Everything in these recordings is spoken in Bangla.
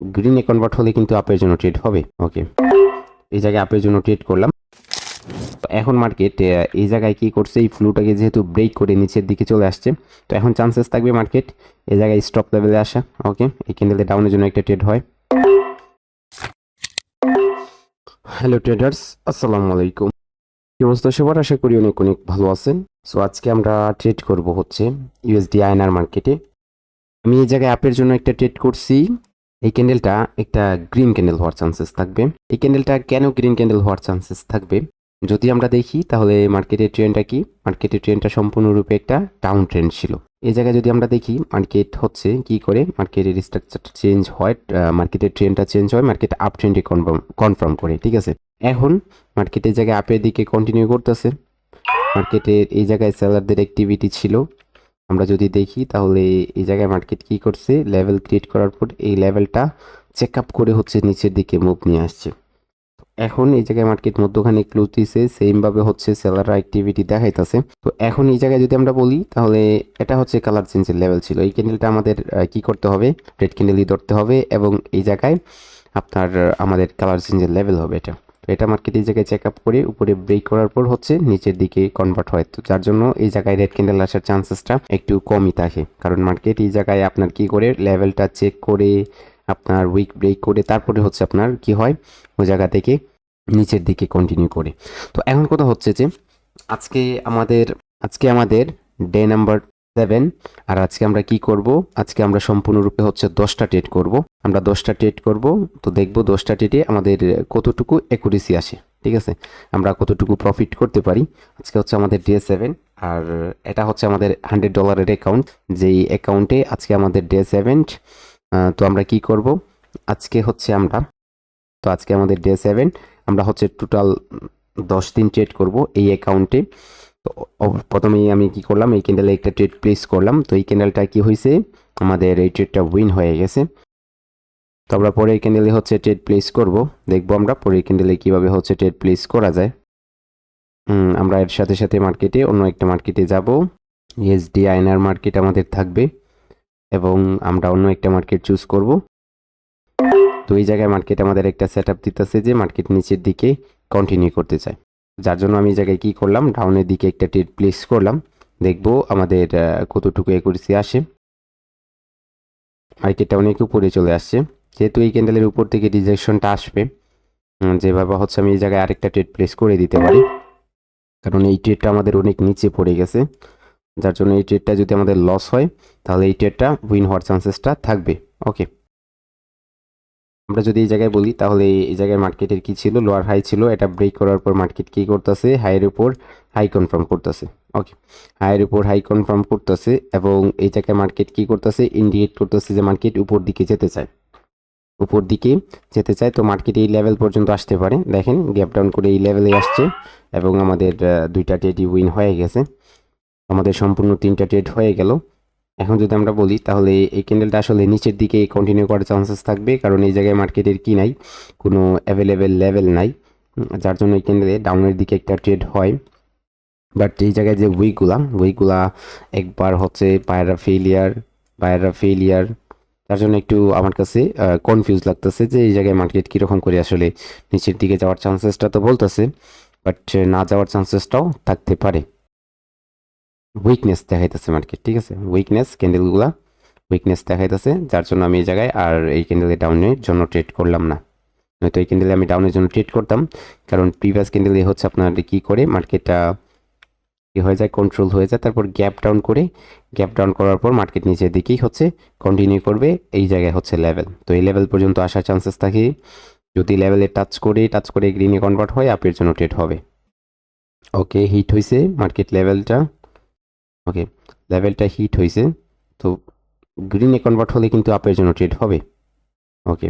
গ্রিনে কনভার্ট হলে কিন্তু আপের জন্য ট্রেড হবে। ওকে এই জায়গায় আপের জন্য ট্রেড করলাম। এখন মার্কেট এই জায়গায় কি করছে? এই ফ্লুটাকে যেহেতু ব্রেক করে নিচের দিকে চলে আসছে, তো এখন চান্সেস থাকবে মার্কেট এই জায়গায় স্টপ লেভেলে আসা। ওকে এই ক্যান্ডেলে ডাউনের জন্য একটা ট্রেড হয়। হ্যালো ট্রেডার্স আসসালামু আলাইকুম কি অবস্থা সবার? আশা করি অনেক অনেক ভালো আছেন। সো আজকে আমরা ট্রেড করব হচ্ছে ইউএসডি আয়নার মার্কেটে আমি এই জায়গায় অ্যাপের জন্য একটা ট্রেড করছি। এই ক্যান্ডেলটা একটা গ্রিন ক্যান্ডেল হওয়ার চান্সেস থাকবে। এই ক্যান্ডেলটা কেন গ্রিন ক্যান্ডেল হওয়ার চান্সেস থাকবে? যদি আমরা দেখি, তাহলে মার্কেটের ট্রেনটা কি? মার্কেটের ট্রেনটা সম্পূর্ণরূপে একটা ডাউন ট্রেন্ড ছিল। এই জায়গায় যদি আমরা দেখি মার্কেট হচ্ছে কি করে? মার্কেটের স্ট্রাকচারটা চেঞ্জ হয় মার্কেটের ট্রেনটা চেঞ্জ হয় মার্কেট আপ ট্রেন্ডে কনফার্ম কনফার্ম করে, ঠিক আছে? এখন মার্কেটের জায়গায় আপের দিকে কন্টিনিউ করতেছে। মার্কেটের এই জায়গায় সেলারদের অ্যাক্টিভিটি ছিল। আমরা যদি দেখি, তাহলে এই জায়গায় মার্কেট কি করছে? লেভেল ক্রিয়েট করার পর এই লেভেলটা চেক আপ করে হচ্ছে নিচের দিকে মুভ নিয়ে আসছে। এখন এই জায়গায় মার্কেট মধ্যখানে ক্লোজ দিছে সেমভাবে হচ্ছে সেলাররা অ্যাক্টিভিটি দেখাইতেছে। তো এখন এই জায়গায় যদি আমরা বলি, তাহলে এটা হচ্ছে কালার চেঞ্জের লেভেল ছিল। এই ক্যান্ডেলটা আমাদের কি করতে হবে? রেড ক্যান্ডেলই ধরতে হবে এবং এই জায়গায় আপনার আমাদের কালার চেঞ্জের লেভেল হবে এটা। এটা মার্কেট এই জায়গায় চেক আপ করে উপরে ব্রেক করার পর হচ্ছে নিচের দিকে কনভার্ট হয়। তো যার জন্য এই জায়গায় রেড ক্যান্ডেল আসার চান্সেসটা একটু কমই থাকে। কারণ মার্কেট এই জায়গায় আপনার কি করে লেভেলটা চেক করে, আপনার উইক ব্রেক করে, তারপরে হচ্ছে আপনার কি হয়? ওই জায়গা থেকে নিচের দিকে কন্টিনিউ করে। তো এখন কথা হচ্ছে যে আজকে আমাদের আজকে আমাদের ডে নাম্বার সেভেন আর আজকে আমরা কি করব? আজকে আমরা সম্পূর্ণরূপে হচ্ছে দশটা ট্রেড করব। আমরা দশটা ট্রেড করব। তো দেখব দশটা ট্রেডে আমাদের কতটুকু একুরেসি আসে। ঠিক আছে? আমরা কতটুকু প্রফিট করতে পারি। আজকে হচ্ছে আমাদের ডে সেভেন আর এটা হচ্ছে আমাদের হান্ড্রেড ডলারের অ্যাকাউন্ট যেই অ্যাকাউন্টে আজকে আমাদের ডে সেভেন তো আমরা কি করব? আজকে হচ্ছে আমরা, তো আজকে আমাদের ডে সেভেন আমরা হচ্ছে টোটাল দশ দিন ট্রেড করব এই অ্যাকাউন্টে প্রথমেই আমি কি করলাম, এই ক্যান্ডেলে একটা ট্রেড প্লেস করলাম। তো এই ক্যান্ডেলটা কি হয়েছে? আমাদের এই ট্রেডটা উইন হয়ে গেছে। তো আমরা পরে এই ক্যান্ডেলে হচ্ছে ট্রেড প্লেস করব। দেখব আমরা পরের ক্যান্ডেলে কীভাবে হচ্ছে ট্রেড প্লেস করা যায়। আমরা এর সাথে সাথে মার্কেটে অন্য একটা মার্কেটে যাব। এসডি আইনার মার্কেট আমাদের থাকবে এবং আমরা অন্য একটা মার্কেট চুজ করব। তো এই জায়গায় মার্কেট আমাদের একটা সেট আপ দিতেছে যে মার্কেট নিচের দিকে কন্টিনিউ করতে চায়। যার জন্য আমি এই জায়গায় কি করলাম? ডাউনের দিকে একটা ট্রেড প্লেস করলাম। দেখব আমাদের কতটুকু একুরেসি আসে। মার্কেটটা অনেক উপরে চলে আসছে। যেহেতু এই ক্যান্ডেলের উপর থেকে রিজেকশনটা আসবে যেভাবে হচ্ছে আমি এই জায়গায় আরেকটা ট্রেড প্লেস করে দিতে পারি। কারণ এই ট্রেডটা আমাদের অনেক নিচে পড়ে গেছে। যার জন্য এই ট্রেডটা যদি আমাদের লস হয়, তাহলে এই ট্রেডটা উইন হওয়ার চান্সেসটা থাকবে। ওকে আমরা যদি এই জায়গায় বলি, তাহলে এই জায়গায় মার্কেটের কি ছিল? লোয়ার হাই ছিল। এটা ব্রেক করার পর মার্কেট কি করতেছে? হাইয়ের উপর হাই কনফার্ম করতেছে। ওকে হাইয়ের উপর হাই কনফার্ম করতেছে এবং এই জায়গায় মার্কেট কি করতেছে? ইন্ডিকেট করতেছে যে মার্কেট উপর দিকে যেতে চায়। উপর দিকে যেতে চায়, তো মার্কেট এই লেভেল পর্যন্ত আসতে পারে। দেখেন গ্যাপ ডাউন করে এই লেভেলে আসছে এবং আমাদের দুইটা ট্রেডই উইন হয়ে গেছে। আমাদের সম্পূর্ণ তিনটা ট্রেড হয়ে গেল। এখন যদি আমরা বলি, তাহলে এই ক্যান্ডেলটা আসলে নিচের দিকে কন্টিনিউ করার চান্সেস থাকবে, কারণ এই জায়গায় মার্কেটের কি নাই, কোনো অ্যাভেলেবেল লেভেল নাই। যার জন্য এই ক্যান্ডেলে ডাউনের দিকে একটা ট্রেড হয়। বাট এই জায়গায় যে উইকগুলা উইকগুলা একবার হচ্ছে পায়রা ফেলিয়ার পায়রা ফেলিয়ার তার জন্য একটু আমার কাছে কনফিউজ লাগতেছে যে এই জায়গায় মার্কেট কীরকম করে আসলে নিচের দিকে যাওয়ার চান্সেসটা তো বলতেছে বাট না যাওয়ার চান্সেসটাও থাকতে পারে। উইকনেস দেখাইতেছে মার্কেট ঠিক আছে? উইকনেস ক্যান্ডেলগুলা উইকনেস দেখাইতেছে, যার জন্য আমি এই জায়গায় আর এই ক্যান্ডেলে ডাউনের জন্য ট্রেড করলাম না। নয়তো এই ক্যান্ডেলে আমি ডাউনের জন্য ট্রেড করতাম, কারণ প্রিভিয়াস ক্যান্ডেলে হচ্ছে আপনার কি করে, মার্কেটটা কি হয়ে যায় কন্ট্রোল হয়ে যায়, তারপর গ্যাপ ডাউন করে গ্যাপ ডাউন করার পর মার্কেট নিচের দিকেই হচ্ছে কন্টিনিউ করবে, এই জায়গায় হচ্ছে লেভেল তো এই লেভেল পর্যন্ত আসার চান্সেস থাকে, যদি লেভেলে টাচ করে টাচ করে গ্রিনে কনভার্ট হয় আপের জন্য ট্রেড হবে। ওকে হিট হয়েছে মার্কেট লেভেলটা ওকে লেভেলটা হিট হয়েছে তো গ্রিনে কনভার্ট হলে কিন্তু আপের জন্য ট্রেড হবে। ওকে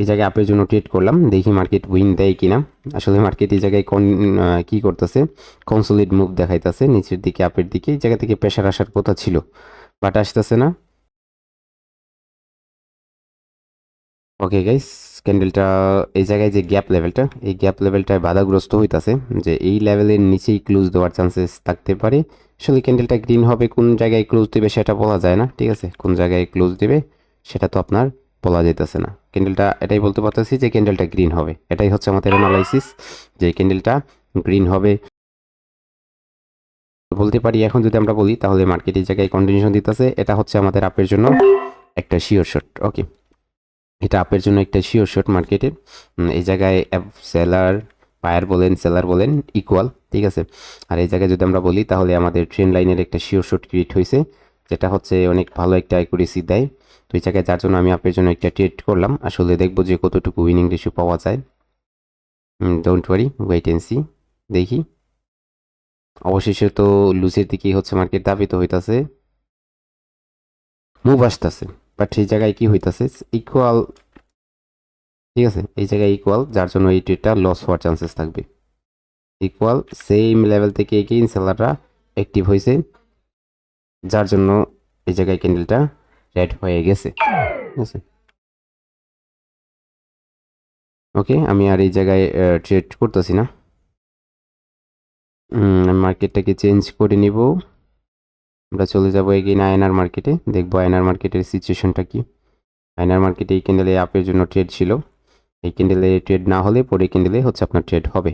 এই জায়গায় আপের জন্য ট্রেড করলাম, দেখি মার্কেট উইন দেয় কিনা। আসলে মার্কেট এই জায়গায় কন কী করতেছে? কনসোলিড মুভ দেখাইতেছে, নিচের দিকে আপের দিকে, এই জায়গা থেকে প্রেশার আসার কথা ছিল বাট আসতেছে না। ওকে গাইস ক্যান্ডেলটা এই জায়গায় যে গ্যাপ লেভেলটা এই গ্যাপ লেভেলটায় বাধাগ্রস্ত হইতাছে যে এই লেভেলের নিচেই ক্লোজ দেওয়ার চান্সেস থাকতে পারে। আসলে ক্যান্ডেলটা গ্রিন হবে, কোন জায়গায় ক্লোজ দেবে সেটা বলা যায় না, ঠিক আছে? কোন জায়গায় ক্লোজ দেবে সেটা তো আপনার বলা যাইতেছে না। ক্যান্ডেলটা এটাই বলতে পারতেছি যে ক্যান্ডেলটা গ্রিন হবে। এটাই হচ্ছে আমাদের অ্যানালাইসিস যে ক্যান্ডেলটা গ্রিন হবে। বলতে পারি, এখন যদি আমরা বলি, তাহলে মার্কেটের জায়গায় কন্টিনিউশন দিতেছে, এটা হচ্ছে আমাদের আপের জন্য একটা শিওর শট ওকে এটা আপের জন্য একটা শিওর শট মার্কেটের এই জায়গায় সেলার বায়ার বলেন সেলার বলেন ইকুয়াল ঠিক আছে? আর এই জায়গায় যদি আমরা বলি, তাহলে আমাদের ট্রেন লাইনের একটা শিওর শট ক্রিয়েট হয়েছে যেটা হচ্ছে অনেক ভালো একটা অ্যাকুরেসি দেয়। তো এই জায়গায় যার জন্য আমি আপের জন্য একটা ট্রেড করলাম, আসলে দেখব যে কতটুকু উইনিং রেশিও পাওয়া যায়। Don't worry wait and see দেখি। অবশেষে তো লুজের দিকেই হচ্ছে মার্কেট দাবিত হইতাছে। মুভ আসতেছে। বাট এই জায়গায় কি হইতাছে? ইকুয়াল ঠিক আছে, এই জায়গায় ইকুয়াল যার জন্য এই ট্রেডটা লস হওয়ার চান্সেস থাকবে। ইকুয়াল সেম লেভেল থেকে এগেইন সেলাররা অ্যাক্টিভ হয়েছে যার জন্য এই জায়গায় ক্যান্ডেলটা রেড হয়ে গেছে, ঠিক আছে? ওকে আমি আর এই জায়গায় ট্রেড করতেছি না। মার্কেটটাকে চেঞ্জ করে নিব। আমরা চলে যাব এগিয়ে আয়নার মার্কেটে দেখব আয়নার মার্কেটের সিচুয়েশনটা কি। আয়নার মার্কেটে এই ক্যান্ডেলে আপের জন্য ট্রেড ছিল। এই ক্যান্ডেলে ট্রেড না হলে পরে ক্যান্ডেলে হচ্ছে আপনার ট্রেড হবে।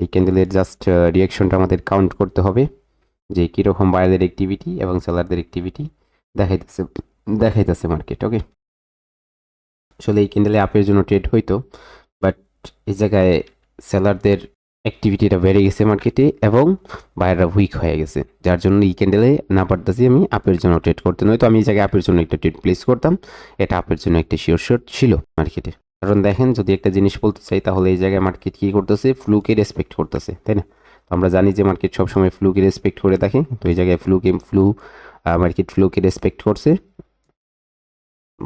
এই ক্যান্ডেলের জাস্ট রিয়াকশনটা আমাদের কাউন্ট করতে হবে যে কীরকম বায়ারদের অ্যাক্টিভিটি এবং সেলারদের অ্যাক্টিভিটি দেখাইতেছে দেখাইতেছে মার্কেট ওকে আসলে এই ক্যান্ডেলে আপের জন্য ট্রেড হইতো বাট এই জায়গায় সেলারদের অ্যাক্টিভিটিটা বেড়ে গেছে মার্কেটে এবং বায়াররা উইক হয়ে গেছে। যার জন্য এই ক্যান্ডেলে না পারতেছি আমি আপের জন্য ট্রেড করতে। নয়তো আমি এই জায়গায় আপের জন্য একটা ট্রেড প্লেস করতাম। এটা আপের জন্য একটা শিওর শর্ট ছিল মার্কেটে কারণ দেখেন, যদি একটা জিনিস বলতে চাই, তাহলে এই জায়গায় মার্কেট কী করতেছে? ফ্লুকে রেসপেক্ট করতেছে, তাই না? তো আমরা জানি যে মার্কেট সবসময় ফ্লুকে রেসপেক্ট করে থাকে। তো এই জায়গায় ফ্লুকে ফ্লু মার্কেট ফ্লুকে রেসপেক্ট করছে।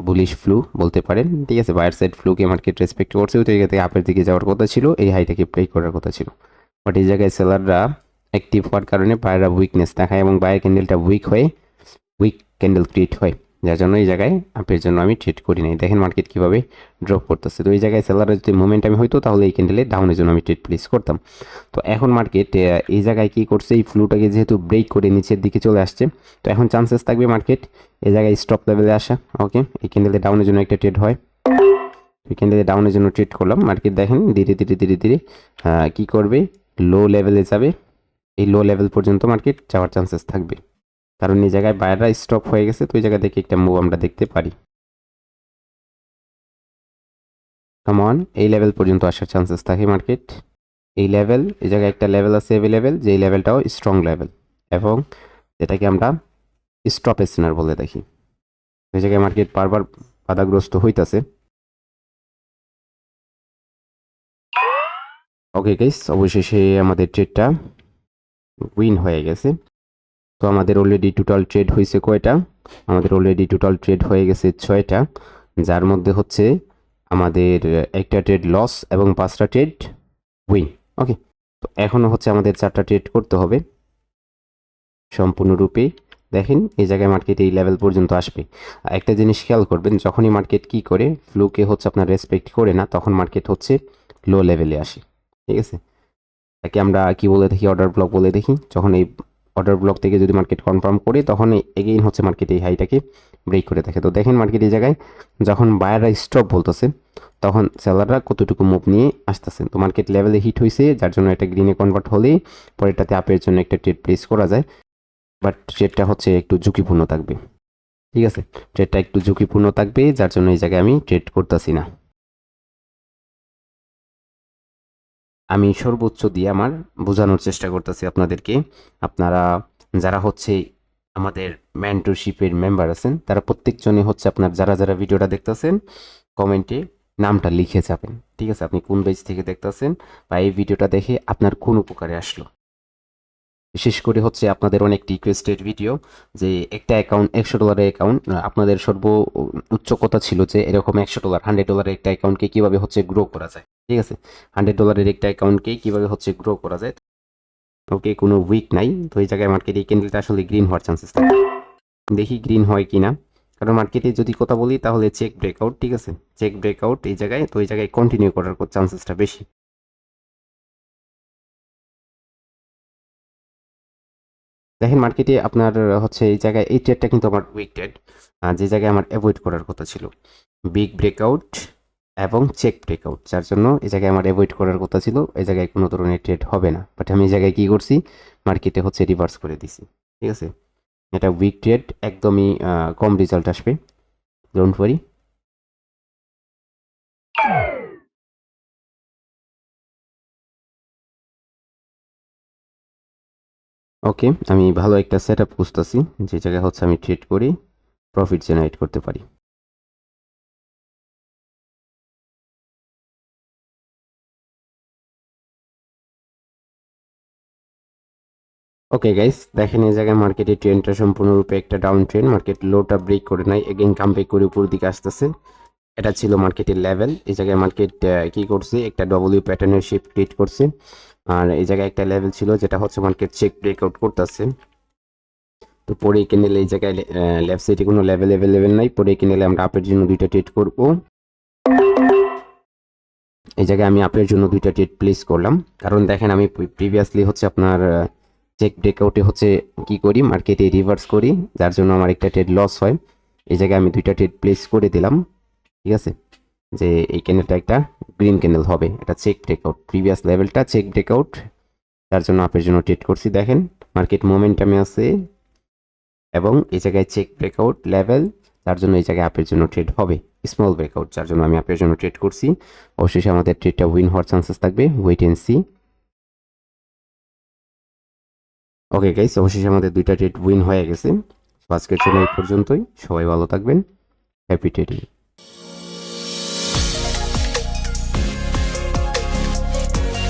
বুলিশ ফ্লু বলতে পারেন, ঠিক আছে? বায়ার সাইড ফ্লুকে মার্কেট রেসপেক্ট করছে ওই থেকে আপের দিকে যাওয়ার কথা ছিল, এই হাইটাকে প্লে করার কথা ছিল। বাট এই জায়গায় সেলাররা অ্যাক্টিভ হওয়ার কারণে বায়াররা উইকনেস দেখায় এবং বায়ার ক্যান্ডেলটা উইক হয়ে উইক ক্যান্ডেল ক্রিয়েট হয়। যার জন্য এই জায়গায় আপের জন্য আমি ট্রেড করি নাই। দেখেন মার্কেট কীভাবে ড্রপ করতেছে। তো এই জায়গায় সেলারের যদি মোমেন্ট আমি হইতো, তাহলে এই ক্যান্ডেলে ডাউনের জন্য আমি ট্রেড প্লেস করতাম। তো এখন মার্কেট এই জায়গায় কী করছে? এই ফ্লুটাকে যেহেতু ব্রেক করে নিচের দিকে চলে আসছে, তো এখন চান্সেস থাকবে মার্কেট এই জায়গায় স্টপ লেভেলে আসা। ওকে এই ক্যান্ডেলে ডাউনের জন্য একটা ট্রেড হয়। এই ক্যান্ডেলে ডাউনের জন্য ট্রেড করলাম। মার্কেট দেখেন ধীরে ধীরে ধীরে ধীরে কী করবে? লো লেভেলে যাবে। এই লো লেভেল পর্যন্ত মার্কেট যাওয়ার চান্সেস থাকবে। কারণ এই জায়গায় বাইররা স্টপ হয়ে গেছে, তো ওই জায়গা থেকে একটা মুভ আমরা দেখতে পারি। কমন এই লেভেল পর্যন্ত আসার চান্সেস থাকে মার্কেট এই লেভেল এই জায়গায় একটা লেভেল আছে অ্যাভেলেবেল যে লেভেলটাও স্ট্রং লেভেল এবং যেটাকে আমরা স্টপ এসিনার বলে দেখি। এই জায়গায় মার্কেট বারবার বাধাগ্রস্ত হইতাছে। ওকে গাইস অবশেষে আমাদের ট্রেডটা উইন হয়ে গেছে। তো আমাদের অলরেডি টোটাল ট্রেড হয়েছে কয়টা? আমাদের অলরেডি টোটাল ট্রেড হয়ে গেছে ছয়টা, যার মধ্যে হচ্ছে আমাদের একটা ট্রেড লস এবং পাঁচটা ট্রেড উইন ওকে তো এখনও হচ্ছে আমাদের চারটা ট্রেড করতে হবে। সম্পূর্ণরূপে দেখেন, এই জায়গায় মার্কেট এই লেভেল পর্যন্ত আসবে। একটা জিনিস খেয়াল করবেন, যখনই মার্কেট কি করে ফ্লুকে হচ্ছে আপনার রেসপেক্ট করে না, তখন মার্কেট হচ্ছে লো লেভেলে আসে, ঠিক আছে? তাকে আমরা কি বলে দেখি অর্ডার ব্লক বলে দেখি, যখন এই অর্ডার ব্লক থেকে যদি মার্কেট কনফার্ম করে, তখন এগেইন হচ্ছে মার্কেট এই হাইটাকে ব্রেক করে থাকে তো দেখেন মার্কেট এই জায়গায় যখন বায়াররা স্টপ বলতেছে, তখন সেলাররা কতটুকু মুভ নিয়ে আসতেছে। তো মার্কেট লেভেলে হিট হয়েছে যার জন্য এটা গ্রিনে কনভার্ট হলেই পরেরটাতে আপের জন্য একটা ট্রেড প্লেস করা যায়। বাট ট্রেডটা হচ্ছে একটু ঝুঁকিপূর্ণ থাকবে। ঠিক আছে? ট্রেডটা একটু ঝুঁকিপূর্ণ থাকবে, যার জন্য এই জায়গায় আমি ট্রেড করতেছি না। আমি সর্বোচ্চ দিয়ে আমার বোঝানোর চেষ্টা করতেছি আপনাদেরকে। আপনারা যারা হচ্ছে আমাদের মেন্টরশিপের মেম্বার আছেন, তারা প্রত্যেকজনে হচ্ছে আপনার যারা যারা ভিডিওটা দেখতেছেন, কমেন্টে নামটা লিখে যাবেন। ঠিক আছে? আপনি কোন বেজ থেকে দেখতেছেন বা এই ভিডিওটা দেখে আপনার কোন উপকারে আসলো? বিশেষ করে হচ্ছে আপনাদের অনেক রিকোয়েস্টেড ভিডিও যে একটা অ্যাকাউন্ট একশো ডলারের অ্যাকাউন্ট আপনাদের সর্ব উচ্চ কথা ছিল যে এরকম একশো ডলার হান্ড্রেড ডলারের একটা অ্যাকাউন্টকে কীভাবে হচ্ছে গ্রো করা যায়। ঠিক আছে? হান্ড্রেড ডলারের একটা অ্যাকাউন্টকে কীভাবে হচ্ছে গ্রো করা যায়? ওকে, কোনো উইক নাই। তো এই জায়গায় মার্কেটে এই ক্যান্ডেলটা আসলে গ্রিন হওয়ার চান্সেস থাকে। দেখি গ্রিন হয় কি না কারণ মার্কেটে যদি কথা বলি তাহলে চেক ব্রেকআউট ঠিক আছে? চেক ব্রেকআউট এই জায়গায়, তো এই জায়গায় কন্টিনিউ করার চান্সেসটা বেশি। দেখেন মার্কেটে আপনার হচ্ছে এই জায়গায়, এই ট্রেডটা কিন্তু আমার উইক ট্রেড যে জায়গায় আমার অ্যাভয়েড করার কথা ছিল। বিগ ব্রেকআউট এবং চেক ব্রেকআউট যার জন্য এই জায়গায় আমার অ্যাভয়েড করার কথা ছিল। এই জায়গায় কোনো ধরনের ট্রেড হবে না। বাট আমি এই জায়গায় কী করছি? মার্কেটে হচ্ছে রিভার্স করে দিছি। ঠিক আছে? এটা উইক ট্রেড একদমই কম রেজাল্ট আসবে। ডোন্ট ওয়ারি ওকে, আমি ভালো একটা সেট আপ খুঁজতেছি, যে জায়গায় হচ্ছে আমি ট্রেড করি প্রফিট জেনারেট করতে পারি। ওকে গাইস দেখেন এই জায়গায় মার্কেটে ট্রেনটা সম্পূর্ণরূপে একটা ডাউন ট্রেন মার্কেট লোটা ব্রেক করে নাই এগেন কামব্যাক করে উপর দিকে আসতেছে। এটা ছিল মার্কেটের লেভেল এই জায়গায় মার্কেট কি করছে, একটা ডব্লিউ প্যাটার্নের শেপ ক্রিয়েট করছে। আর এই জায়গায় একটা লেভেল ছিল, যেটা হচ্ছে মার্কেট চেক ব্রেকআউট করতেছে। তো পরে কেনেলে এই জায়গায় লেফট সাইডে কোনো লেভেল অ্যাভেলেবেল নাই। পরে কেনেলে আমরা আপের জন্য দুইটা ট্রেড করব। এই জায়গায় আমি আপের জন্য দুইটা ট্রেড প্লেস করলাম। কারণ দেখেন, আমি প্রিভিয়াসলি হচ্ছে আপনার চেক ব্রেকআউটে হচ্ছে কি করি? মার্কেটে রিভার্স করি, যার জন্য আমার একটা ট্রেড লস হয়। এই জায়গায় আমি দুইটা ট্রেড প্লেস করে দিলাম। ঠিক আছে? যে এই ক্যানেলটা একটা গ্রিন ক্যানেল হবে। এটা চেক ব্রেকআউট প্রিভিয়াস লেভেলটা চেক ব্রেকআউট তার জন্য আপের জন্য ট্রেড করছি, দেখেন। মার্কেট মোমেন্টামে আছে। এবং এই জায়গায় চেক ব্রেকআউট লেভেল তার জন্য এই জায়গায় আপের জন্য ট্রেড হবে। স্মল ব্রেকআউট যার জন্য আমি আপের জন্য ট্রেড করছি। অবশেষে আমাদের ট্রেডটা উইন হওয়ার চান্সেস থাকবে। Wait and see okay guys অবশেষে আমাদের দুইটা ট্রেড উইন হয়ে গেছে। আজকের জন্য এই পর্যন্তই। সবাই ভালো থাকবেন। Happy trading